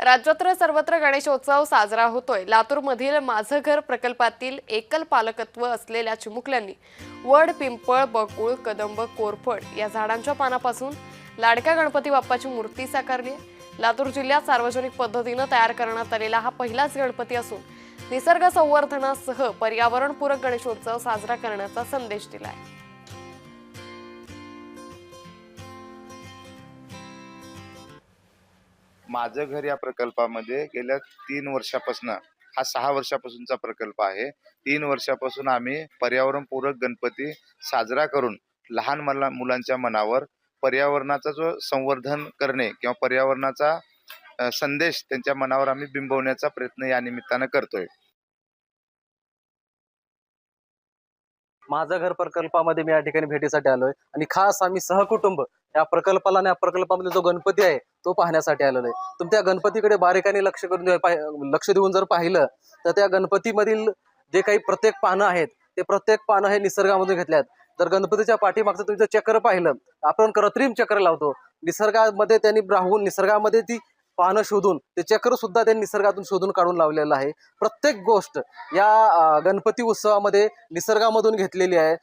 राज्यत्र सर्वत्र गणेशोत्सव साजरा होतोय. लातूरमधील माझं घर प्रकल्पातील एकल पालकत्व असलेल्या चिमुकल्यांनी वड पिंपळ बकुळ कदंब कोरफड या झाडांच्या पानापासून लाडक्या गणपती बाप्पाची मूर्ती साकारली लातूर जिल्ह्यात सार्वजनिक पद्धतीनं तयार करण्यात आलेला हा पहिलाच गणपती असून निसर्ग संवर्धनासह पर्यावरणपूरक गणेशोत्सव साजरा करण्याचा संदेश दिला आहे माझं घर या प्रकल्पामध्ये गेल्या तीन वर्षापासून हा सहा वर्षापासूनचा प्रकल्प आहे. तीन वर्षापासून आम्ही पर्यावरणपूरक गणपती साजरा करून लहान मला मुलांच्या मनावर पर्यावरणाचा जो संवर्धन करणे किंवा पर्यावरणाचा संदेश त्यांच्या मनावर आम्ही बिंबवण्याचा प्रयत्न या निमित्तानं करतोय. माझं घर प्रकल्पामध्ये मी या ठिकाणी भेटीसाठी आलोय. आणि खास आम्ही सहकुटुंब या प्रकल्पाला आणि या प्रकल्पामध्ये जो गणपती आहे तो पाहण्यासाठी आलेलो आहे. तुम्ही त्या गणपतीकडे बारीकाने लक्ष करून पाहि- लक्ष देऊन जर पाहिलं तर त्या गणपतीमधील जे काही प्रत्येक पानं आहेत ते प्रत्येक पानं हे निसर्गामधून घेतल्यात. जर गणपतीच्या पाठीमागचं तुम्ही जर चक्र पाहिलं आपण कृत्रिम चक्र लावतो. निसर्गामध्ये त्यांनी राहून निसर्गामध्ये ती पानं शोधून ते चक्र सुद्धा त्यांनी निसर्गातून शोधून काढून लावलेलं आहे. प्रत्येक गोष्ट या गणपती उत्सवामध्ये निसर्गामधून घेतलेली आहे.